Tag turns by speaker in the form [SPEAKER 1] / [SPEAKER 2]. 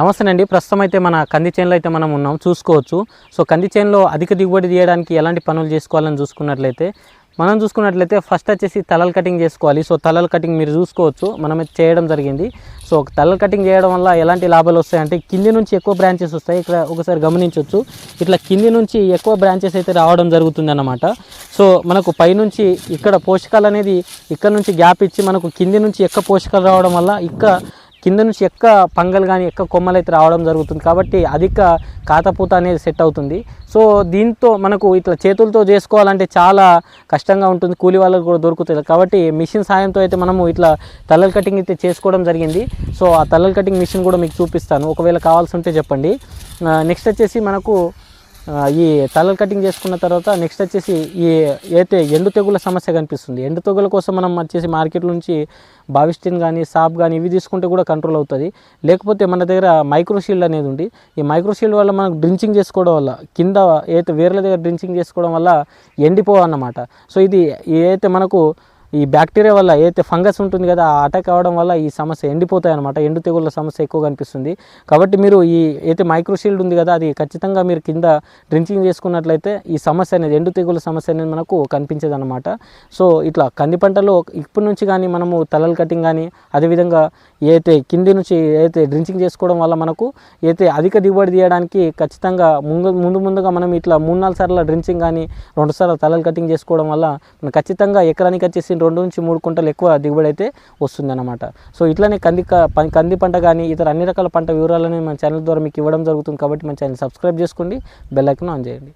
[SPEAKER 1] నమస్తే అండి. ప్రస్తుతం అయితే మన కంది చేనులో అయితే మనం ఉన్నాం. చూసుకోవచ్చు. సో కంది చేనులో అధిక దిగుబడి తీయడానికి ఎలాంటి పనులు చేసుకోవాలని చూసుకున్నట్లయితే మనం చూసుకున్నట్లయితే ఫస్ట్ వచ్చేసి తలల కటింగ్ చేసుకోవాలి. సో తలల కటింగ్ మీరు చూసుకోవచ్చు. మనం చేయడం జరిగింది. సో తలల కటింగ్ చేయడం వల్ల ఎలాంటి లాభాలు వస్తాయంటే కింది నుంచి ఎక్కువ బ్రాంచెస్ వస్తాయి. ఇక్కడ ఒకసారి గమనించవచ్చు ఇట్లా కింది నుంచి ఎక్కువ బ్రాంచెస్ అయితే రావడం జరుగుతుంది అన్నమాట సో మనకు పైనుంచి ఇక్కడ పోషకాలు అనేది ఇక్కడ నుంచి గ్యాప్ ఇచ్చి మనకు కింది నుంచి ఎక్కువ పోషకాలు రావడం వల్ల ఇక్కడ కింద నుంచి ఎక్క పంగలు కానీ ఎక్క కొమ్మలు అయితే రావడం జరుగుతుంది కాబట్టి అధిక కాతపూత అనేది సెట్ అవుతుంది. సో దీంతో మనకు ఇట్లా చేతులతో చేసుకోవాలంటే చాలా కష్టంగా ఉంటుంది. కూలి వాళ్ళకు కూడా దొరుకుతుంది. కాబట్టి మిషన్ సాయంతో అయితే మనము ఇట్లా తలల కటింగ్ అయితే చేసుకోవడం జరిగింది. సో ఆ తలల కటింగ్ మిషన్ కూడా మీకు చూపిస్తాను. ఒకవేళ కావాల్సి ఉంటే చెప్పండి. నెక్స్ట్ వచ్చేసి మనకు ఈ తలలు కటింగ్ చేసుకున్న తర్వాత నెక్స్ట్ వచ్చేసి ఈ అయితే ఎండు తెగుల సమస్య కనిపిస్తుంది. ఎండు తెగుల కోసం మనం వచ్చేసి మార్కెట్ నుంచి బావిస్టిన్ కానీ సాప్ కానీ ఇవి తీసుకుంటే కూడా కంట్రోల్ అవుతుంది. లేకపోతే మన దగ్గర మైక్రోషీల్డ్ అనేది ఉంది. ఈ మైక్రోషీల్డ్ వల్ల మనకు డ్రించింగ్ చేసుకోవడం వల్ల కింద ఏదైతే వేర్ల దగ్గర డ్రించింగ్ చేసుకోవడం వల్ల ఎండిపోవన్నమాట. సో ఇది ఏదైతే మనకు ఈ బ్యాక్టీరియా వల్ల ఏదైతే ఫంగస్ ఉంటుంది కదా ఆ అటాక్ అవ్వడం వల్ల ఈ సమస్య ఎండిపోతాయి అనమాట ఎండు తెగుళ్ళ సమస్య ఎక్కువ కనిపిస్తుంది కాబట్టి మీరు ఈ అయితే మైక్రోషీల్డ్ ఉంది కదా అది ఖచ్చితంగా మీరు కింద డ్రింకింగ్ చేసుకున్నట్లయితే ఈ సమస్య అనేది ఎండు తెగుళ్ళ సమస్య అనేది మనకు కనిపించేది అనమాట సో ఇట్లా కంది పంటలో ఇప్పటి నుంచి కానీ మనము తలలు కటింగ్ కానీ అదేవిధంగా ఏదైతే కింది నుంచి ఏదైతే డ్రింకింగ్ చేసుకోవడం వల్ల మనకు ఏదైతే అధిక దిగుబడి తీయడానికి ఖచ్చితంగా ముందు ముందు ముందుగా మనం ఇట్లా మూడు నాలుగు సార్లు డ్రింకింగ్ కానీ రెండు సార్లు తలలు కటింగ్ చేసుకోవడం వల్ల ఖచ్చితంగా ఎకరానికి వచ్చేసి రెండు నుంచి మూడు కుంటలు ఎక్కువ దిగుబడి అయితే వస్తుందన్నమాట. సో ఇట్లానే కంది కంది పంట కానీ ఇతర అన్ని రకాల పంట వివరాలని మన ఛానల్ ద్వారా మీకు ఇవ్వడం జరుగుతుంది కాబట్టి మన ఛానల్ సబ్స్క్రైబ్ చేసుకోండి బెల్ ఆన్ చేయండి.